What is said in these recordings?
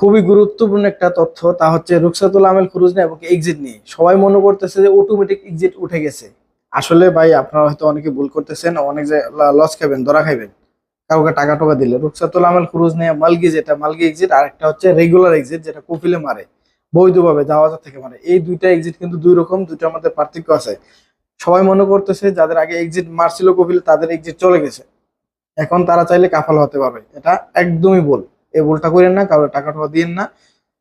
খুবই গুরুত্বপূর্ণ একটা তথ্য, তা হচ্ছে রুকসাতুল আমেল খুরুজ নিয়ে এবং এক্সিট নিয়ে। সবাই মনে করতেছে যে অটোমেটিক এক্সিট উঠে গেছে। আসলে ভাই, আপনারা হয়তো অনেকে ভুল করতেছেন, অনেক লস খাবেন ধরা খাইবেন। কাউকে টাকা টাকা দিলে। রুকসাতুল আমেল খুরুজ নিয়ে মালগি যেটা, মালগি এক্সিট আর একটা হচ্ছে রেগুলার এক্সিট যেটা কপিলে মারে, বৈধভাবে জাহাজ থেকে মারে। এই দুইটা এক্সিট কিন্তু দুই রকম, দুইটার মধ্যে পার্থক্য আছে। সবাই মনে করতেছে যাদের আগে এক্সিট মারছিল কপিলে তাদের এক্সিট চলে গেছে। এখন তারা চাইলে কাফাল হতে পারবে। এটা একদমই ভুল। এই ভুলটা করেন না কারও টাকা টাকা দিয়েন না।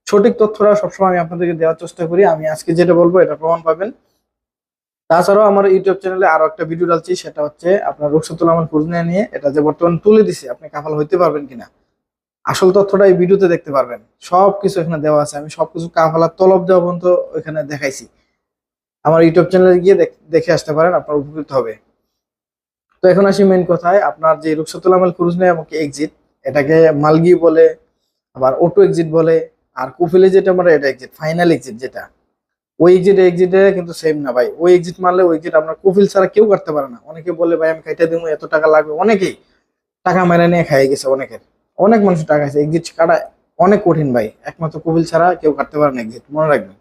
সঠিক তথ্যটা সবসময় আমি আপনাদেরকে দেওয়ার চেষ্টা করি। আমি আজকে যেটা বলব, এটা প্রমাণ পাবেন। তাছাড়াও আমার ইউটিউব চ্যানেলে আরও একটা ভিডিও ডালছি, সেটা হচ্ছে আপনার রুকসাতুল আমার খুঁজনে নিয়ে এটা যে বর্তমান তুলে দিছি, আপনি কাফাল হইতে পারবেন কিনা। আসল তথ্যটা এই ভিডিওতে দেখতে পারবেন। সব কিছু এখানে দেওয়া আছে। আমি সবকিছু কাফালার তলব দেওয়া পর্যন্ত ওইখানে দেখাইছি। আমার ইউটিউব চ্যানেলে গিয়ে দেখ- আসতে পারেন, আপনার উপকৃত হবে। তো এখন আসি মেন কথায়। আপনার যে রুকসাতুল আমাল ক্রুজ নেই আমাকে এক্সিট এটাকে মালগি বলে, আবার অটো এক্সিট বলে, আর কুফিলে যেটা আমরা এটা এক্সিট ফাইনাল এক্সিট যেটা। ওই এক্সিট এক্সিটে কিন্তু সেম না ভাই। ওই এক্সিট মারলে ওই এক্সিট আপনার কুফিল ছাড়া কেউ করতে পারে না। অনেকে বলে, ভাই, আমি খাইতে দিব এত টাকা লাগবে। অনেকেই টাকা মেরে নিয়ে খাইয়ে গেছে অনেকের। অনেক মানুষ টাকা আছে। এক্সিট কাটা অনেক কঠিন ভাই। একমাত্র কুফিল ছাড়া কেউ কাটতে পারে না এক্সিট মনে রাখবেন।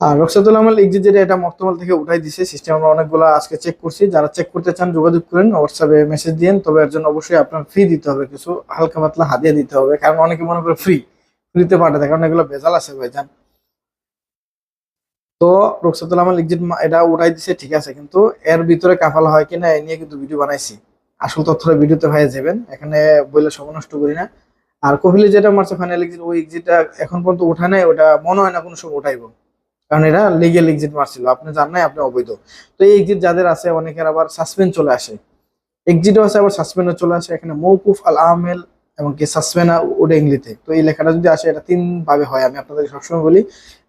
আর রক্সাতুল আমল যেটা এটা মক্তমাল থেকে উঠাই দিছে। সিস্টেম আমরা অনেকগুলো আজকে চেক করছি। যারা চেক করতে চান, যোগাযোগ করেন হোয়াটসঅ্যাপে মেসেজ দিন তবে এর জন্য অবশ্যই আপনার ফ্রি দিতে হবে। কিছু হালকা পাতলা হাদিয়া দিতে হবে। কারণ অনেকে মনে করে ফ্রি ফ্রিতে পাঠাতে। কারণ এগুলো ভেজাল আছে তো রক্সাতুল আমল এক্সিট এটা উঠাই দিছে, ঠিক আছে। কিন্তু এর ভিতরে কাফাল হয় কিনা, এ নিয়ে কিন্তু ভিডিও বানাইছি। আসল তথ্যটা ভিডিওতে ভাই যাবেন। এখানে সময় নষ্ট করি না। আর কোহলি যেটা মারছে ফাইনাল এক্সিট ওই এক্সিটটা এখন পর্যন্ত ওঠা নাই। ওটা মনে হয় না কোনো সময় উঠাইবো। কারণ এরা লিগেল এক্সিট মারছিল। আপনি জান নাই, আপনি অবৈধ। তো এই এক্সিট যাদের আছে, অনেকের আবার সাসপেন্ড চলে আসে। এক্সিটও আছে, আবার সাসপেন্ডও চলে আসে। এখানে মৌকুফ আল আমেল এবং কি সাসপেন্ড ওটা ইংলিতে। তো এই লেখাটা যদি আসে, এটা তিন ভাবে হয়। আমি আপনাদের সবসময় বলি,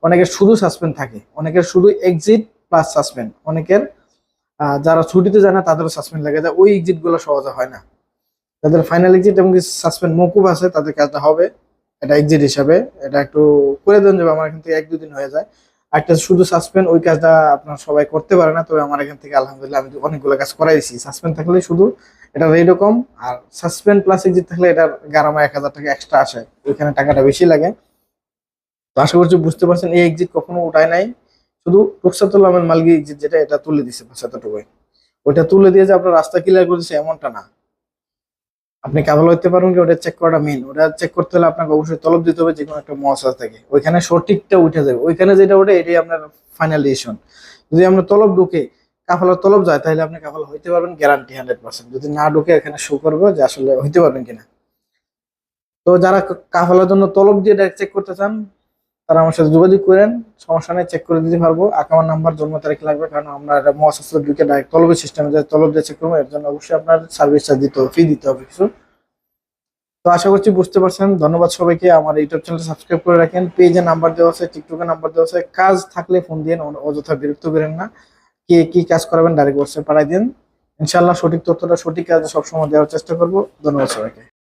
অনেকের শুধু সাসপেন্ড থাকে, অনেকের শুধু এক্সিট প্লাস সাসপেন্ড অনেকের যারা ছুটিতে যায় না, তাদেরও সাসপেন্ড লাগে। যায় ওই এক্সিটগুলো সহজে হয় না। যাদের ফাইনাল এক্সিট এবং সাসপেন্ড মৌকুফ আছে, তাদের কাজটা হবে, এটা এক্সিট হিসাবে। এটা একটু করে দেন যাবে আমার এখান থেকে এক দুদিন হয়ে যায়। একটা শুধু সাসপেন্ড ওই কাজটা আপনার সবাই করতে পারে না। তবে আমার এখান থেকে আলহামদুলিল্লাহ আমি অনেকগুলো কাজ করাইছি। সাসপেন্ড থাকলে শুধু এটা এরকম, আর সাসপেন্ড প্লাস এক্সিট থাকলে এটার গারামা এক হাজার টাকা এক্সট্রা আসে। ওইখানে টাকাটা বেশি লাগে। তো আশা করছি বুঝতে পারছেন, এই এক্সিট কখনো উঠায় নাই। শুধু রুকসাতুল মালগি এক্সিট যেটা, এটা তুলে দিছে বাস এতটুকুই ওইটা তুলে দিয়ে যে আপনার রাস্তা ক্লিয়ার করে দিচ্ছে এমনটা না। আপনি কাভাল হইতে পারবেন কি, ওটা চেক করাটা মেন ওটা চেক করতে হলে আপনাকে অবশ্যই তলব দিতে হবে যে কোনো একটা মহাসাজ থাকে ওইখানে সঠিকটা উঠে যাবে। ওইখানে যেটা ওঠে, এটাই আপনার ফাইনাল ডিসিশন যদি আপনার তলব ঢুকে কাফালার তলব যায়, তাহলে আপনি কাফালা হইতে পারবেন গ্যারান্টি হান্ড্রেড পার্সেন্ট যদি না ঢুকে, এখানে শো করবে যে আসলে হইতে পারবেন কিনা। তো যারা কাফালার জন্য তলব দিয়ে চেক করতে চান তারা আমার সাথে যোগাযোগ করেন, সমস্যা নেই চেক করে দিতে পারব। আকামার নাম্বার জন্ম তারিখ লাগবে, কারণ আমরা মহাশাস্ত্র ঢুকে ডাইরেক্ট তলবের সিস্টেমে যে তলব দিয়ে চেক করব, এর জন্য অবশ্যই আপনার সার্ভিস চার্জ দিতে হবে ফি দিতে হবে কিছু। তো আশা করছি বুঝতে পারছেন। ধন্যবাদ সবাইকে। আমার ইউটিউব চ্যানেল সাবস্ক্রাইব করে রাখেন। পেজে নাম্বার দেওয়া আছে টিকটকে নাম্বার দেওয়া আছে। কাজ থাকলে ফোন দিন অযথা বিরক্ত করেন না। কে কি কাজ করাবেন ডাইরেক্ট হোয়াটসঅ্যাপ পাঠাই দিন। ইনশাল্লাহ সঠিক তথ্যটা, সঠিক কাজে সবসময় দেওয়ার চেষ্টা করব। ধন্যবাদ সবাইকে।